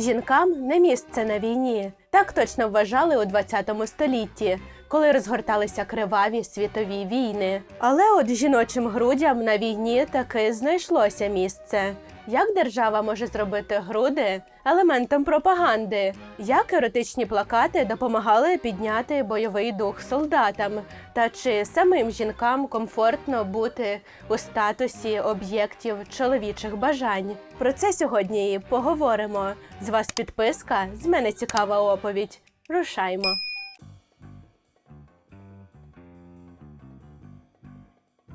Жінкам не місце на війні. Так точно вважали у 20 столітті, коли розгорталися криваві світові війни. Але от жіночим грудям на війні таки знайшлося місце. Як держава може зробити груди елементом пропаганди? Як еротичні плакати допомагали підняти бойовий дух солдатам? Та чи самим жінкам комфортно бути у статусі об'єктів чоловічих бажань? Про це сьогодні і поговоримо. З вас підписка, з мене цікава оповідь. Рушаймо.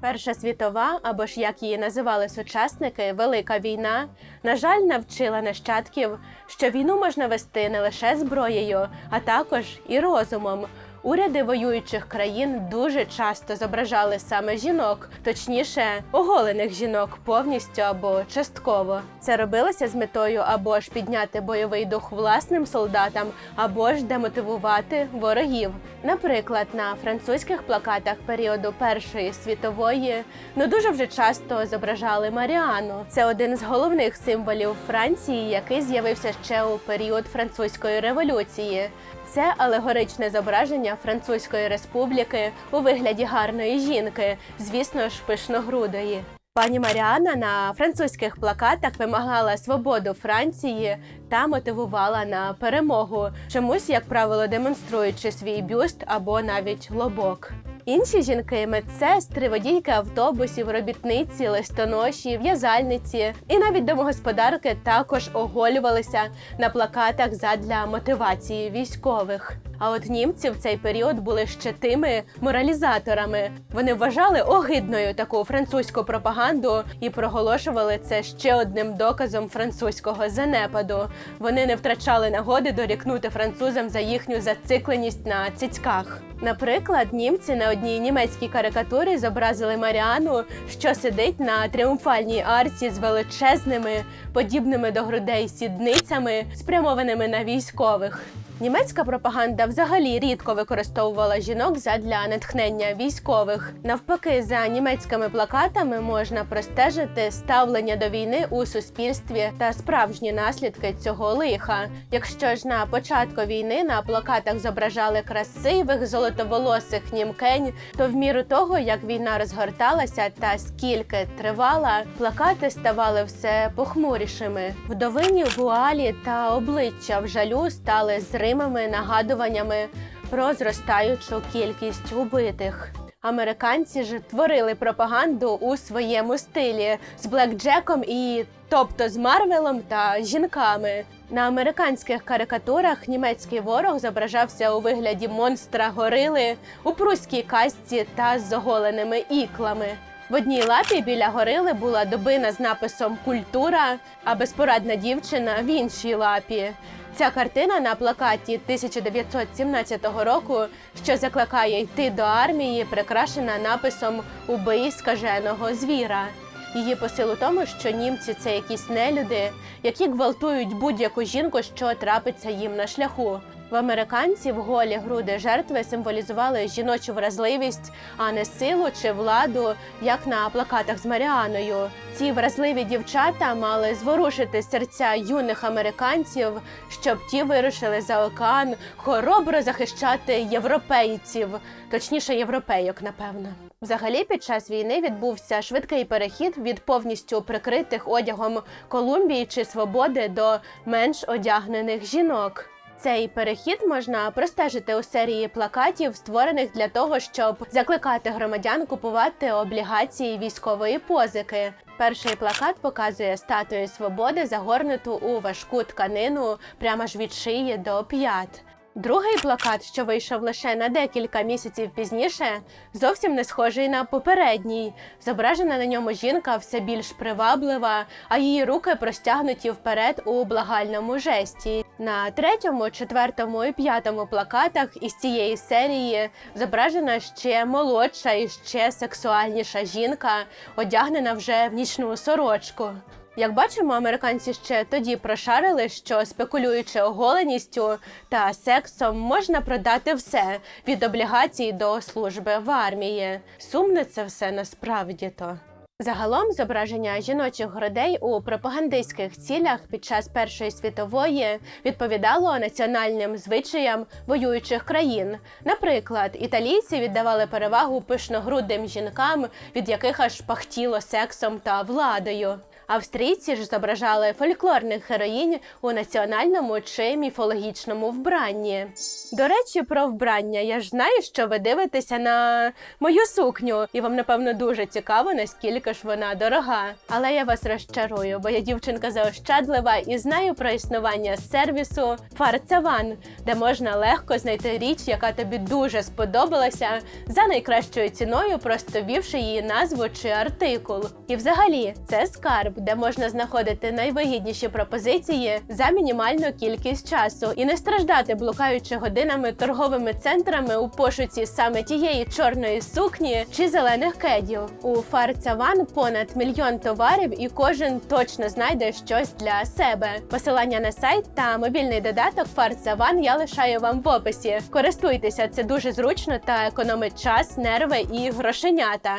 Перша світова, або ж як її називали сучасники, Велика війна, на жаль, навчила нащадків, що війну можна вести не лише зброєю, а також і розумом. Уряди воюючих країн дуже часто зображали саме жінок, точніше, оголених жінок повністю або частково. Це робилося з метою або ж підняти бойовий дух власним солдатам, або ж демотивувати ворогів. Наприклад, на французьких плакатах періоду Першої світової ну дуже вже часто зображали Маріану. Це один з головних символів Франції, який з'явився ще у період французької революції. Це алегоричне зображення Французької республіки у вигляді гарної жінки, звісно ж, пишногрудої. Пані Маріана на французьких плакатах вимагала свободу Франції та мотивувала на перемогу, чомусь, як правило, демонструючи свій бюст або навіть лобок. Інші жінки медсестри, водійки автобусів, робітниці, листоноші, в'язальниці і навіть домогосподарки також оголювалися на плакатах задля мотивації військових. А от німці в цей період були ще тими моралізаторами. Вони вважали огидною таку французьку пропаганду і проголошували це ще одним доказом французького занепаду. Вони не втрачали нагоди дорікнути французам за їхню зацикленість на цицьках. Наприклад, німці на одній німецькій карикатурі зобразили Маріану, що сидить на тріумфальній арці з величезними, подібними до грудей сідницями, спрямованими на військових. Німецька пропаганда взагалі рідко використовувала жінок задля натхнення військових. Навпаки, за німецькими плакатами можна простежити ставлення до війни у суспільстві та справжні наслідки цього лиха. Якщо ж на початку війни на плакатах зображали красивих золотоволосих німкень, то в міру того, як війна розгорталася та скільки тривала, плакати ставали все похмурішими. Вдовині вуалі та обличчя в жалю стали зримими нагадуваннями про зростаючу кількість убитих. Американці ж творили пропаганду у своєму стилі з Блекджеком і тобто з Марвелом та жінками. На американських карикатурах німецький ворог зображався у вигляді монстра горили у пруській касті та з оголеними іклами. В одній лапі біля горили була добина з написом Культура, а безпорадна дівчина в іншій лапі. Ця картина на плакаті 1917 року, що закликає йти до армії, прикрашена написом Убий скаженого звіра. Її посил у тому, що німці це якісь нелюди, які гвалтують будь-яку жінку, що трапиться їм на шляху. В американців голі груди жертви символізували жіночу вразливість, а не силу чи владу, як на плакатах з Маріаною. Ці вразливі дівчата мали зворушити серця юних американців, щоб ті вирушили за океан хоробро захищати європейців, точніше європейок, напевно. Взагалі, під час війни відбувся швидкий перехід від повністю прикритих одягом Колумбії чи свободи до менш одягнених жінок. Цей перехід можна простежити у серії плакатів, створених для того, щоб закликати громадян купувати облігації військової позики. Перший плакат показує статую свободи, загорнуту у важку тканину прямо ж від шиї до п'ят. Другий плакат, що вийшов лише на декілька місяців пізніше, зовсім не схожий на попередній. Зображена на ньому жінка все більш приваблива, а її руки простягнуті вперед у благальному жесті. На третьому, четвертому і п'ятому плакатах із цієї серії зображена ще молодша і ще сексуальніша жінка, одягнена вже в нічну сорочку. Як бачимо, американці ще тоді прошарили, що спекулюючи оголеністю та сексом, можна продати все від облігацій до служби в армії. Сумне це все насправді то. Загалом зображення жіночих грудей у пропагандистських цілях під час Першої світової відповідало національним звичаям воюючих країн. Наприклад, італійці віддавали перевагу пишногрудим жінкам, від яких аж пахтіло сексом та владою. Австрійці ж зображали фольклорних героїнь у національному чи міфологічному вбранні. До речі, про вбрання. Я ж знаю, що ви дивитеся на мою сукню, і вам напевно дуже цікаво, наскільки ж вона дорога. Але я вас розчарую, бо я дівчинка заощадлива і знаю про існування сервісу Фарцеван, де можна легко знайти річ, яка тобі дуже сподобалася, за найкращою ціною, просто ввівши її назву чи артикул. І взагалі це скарб, де можна знаходити найвигідніші пропозиції за мінімальну кількість часу і не страждати, блукаючи годинами торговими центрами у пошуці саме тієї чорної сукні чи зелених кедів. У Фарцаван понад мільйон товарів, і кожен точно знайде щось для себе. Посилання на сайт та мобільний додаток Фарцаван я лишаю вам в описі. Користуйтеся, це дуже зручно та економить час, нерви і грошенята.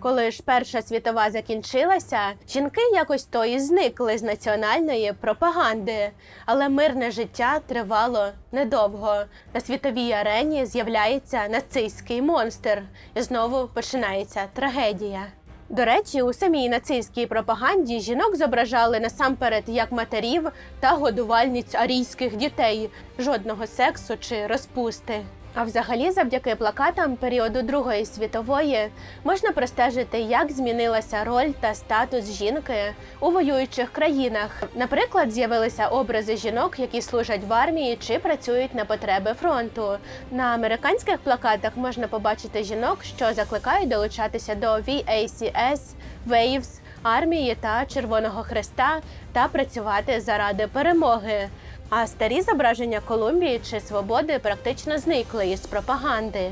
Коли ж Перша світова закінчилася, жінки якось то і зникли з національної пропаганди, але мирне життя тривало недовго. На світовій арені з'являється нацистський монстр, і знову починається трагедія. До речі, у самій нацистській пропаганді жінок зображали насамперед як матерів та годувальниць арійських дітей, жодного сексу чи розпусти. А взагалі, завдяки плакатам періоду Другої світової можна простежити, як змінилася роль та статус жінки у воюючих країнах. Наприклад, з'явилися образи жінок, які служать в армії чи працюють на потреби фронту. На американських плакатах можна побачити жінок, що закликають долучатися до VACS, Waves, армії та Червоного Хреста та працювати заради перемоги. А старі зображення Колумбії чи свободи практично зникли із пропаганди.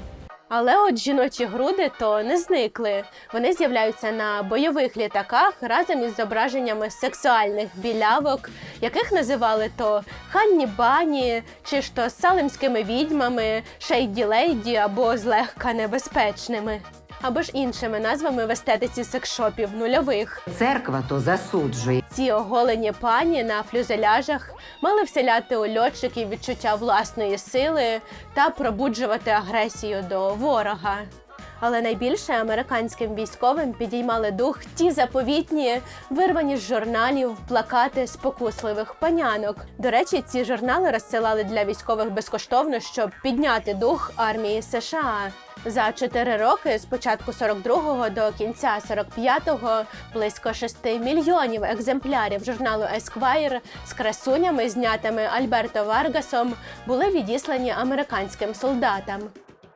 Але от жіночі груди то не зникли. Вони з'являються на бойових літаках разом із зображеннями сексуальних білявок, яких називали то Ханні Бані, чи ж то салемськими відьмами, Шейді Лейді або злегка небезпечними, або ж іншими назвами в естетиці секшопів нульових. Церква то засуджує. Ці оголені пані на флюзеляжах мали вселяти у льотчиків відчуття власної сили та пробуджувати агресію до ворога. Але найбільше американським військовим підіймали дух ті заповітні, вирвані з журналів, плакати спокусливих панянок. До речі, ці журнали розсилали для військових безкоштовно, щоб підняти дух армії США. За чотири роки з початку 42-го до кінця 45-го близько 6 мільйонів екземплярів журналу Esquire з красунями, знятими Альберто Варгасом, були відіслані американським солдатам.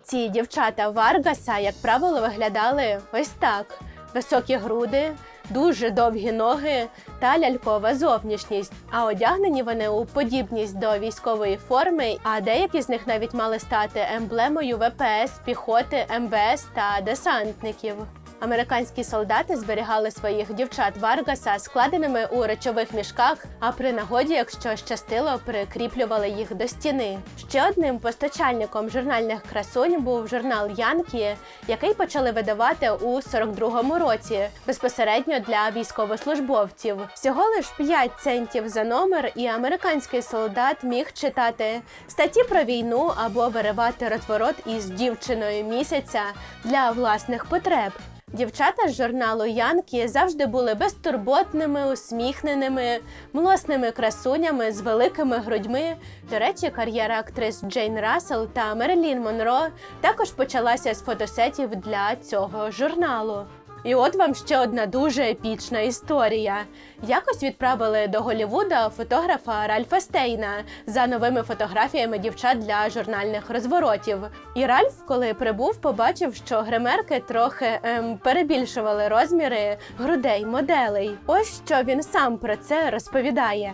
Ці дівчата Варгаса, як правило, виглядали ось так: високі груди, дуже довгі ноги та лялькова зовнішність. А одягнені вони у подібність до військової форми, а деякі з них навіть мали стати емблемою ВПС, піхоти, МВС та десантників. Американські солдати зберігали своїх дівчат Варгаса складеними у речових мішках, а при нагоді, якщо щастило, прикріплювали їх до стіни. Ще одним постачальником журнальних красунь був журнал Янкі, який почали видавати у 42-му році безпосередньо для військовослужбовців. Всього лиш 5 центів за номер, і американський солдат міг читати статті про війну або виривати розворот із дівчиною місяця для власних потреб. Дівчата з журналу Янкі завжди були безтурботними, усміхненими, млосними красунями з великими грудьми. До речі, кар'єра актрис Джейн Рассел та Мерлін Монро також почалася з фотосетів для цього журналу. І от вам ще одна дуже епічна історія. Якось відправили до Голлівуда фотографа Ральфа Стейна за новими фотографіями дівчат для журнальних розворотів. І Ральф, коли прибув, побачив, що гримерки трохи ем, перебільшували розміри грудей моделей. Ось що він сам про це розповідає.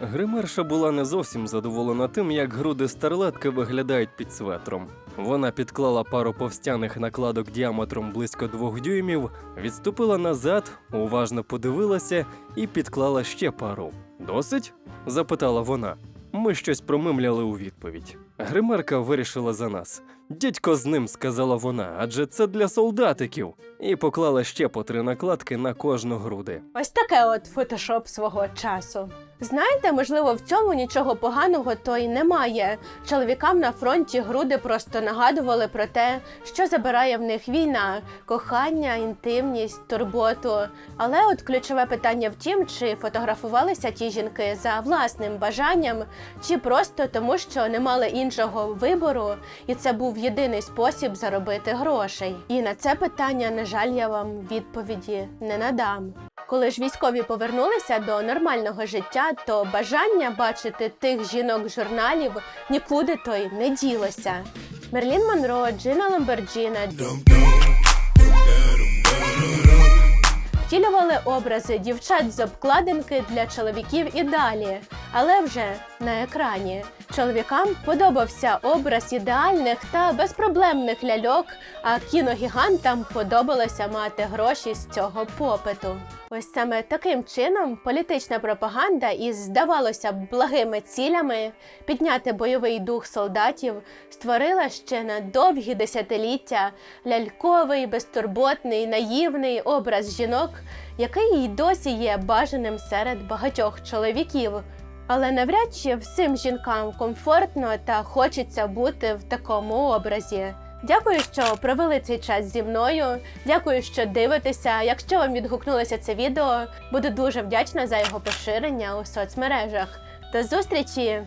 Гримерша була не зовсім задоволена тим, як груди старлетки виглядають під светром. Вона підклала пару повстяних накладок діаметром близько двох дюймів, відступила назад, уважно подивилася і підклала ще пару. Досить? запитала вона. Ми щось промимляли у відповідь. Гримерка вирішила за нас. Дідько з ним, сказала вона, адже це для солдатиків. І поклала ще по три накладки на кожну груди. Ось таке от фотошоп свого часу. Знаєте, можливо, в цьому нічого поганого то й немає. Чоловікам на фронті груди просто нагадували про те, що забирає в них війна, кохання, інтимність, турботу. Але от ключове питання в тім, чи фотографувалися ті жінки за власним бажанням, чи просто тому, що не мали іншого вибору, і це був єдиний спосіб заробити грошей. І на це питання, на жаль, я вам відповіді не надам. Коли ж військові повернулися до нормального життя, то бажання бачити тих жінок журналів нікуди то й не ділося. Мерлін Монро, Джина Ламберджіна втілювали образи дівчат з обкладинки для чоловіків і далі, але вже на екрані. Чоловікам подобався образ ідеальних та безпроблемних ляльок, а кіногігантам подобалося мати гроші з цього попиту. Ось саме таким чином політична пропаганда із, здавалося б, благими цілями підняти бойовий дух солдатів створила ще на довгі десятиліття ляльковий, безтурботний, наївний образ жінок, який й досі є бажаним серед багатьох чоловіків. Але навряд чи всім жінкам комфортно та хочеться бути в такому образі. Дякую, що провели цей час зі мною. Дякую, що дивитеся. Якщо вам відгукнулося це відео, буду дуже вдячна за його поширення у соцмережах. До зустрічі!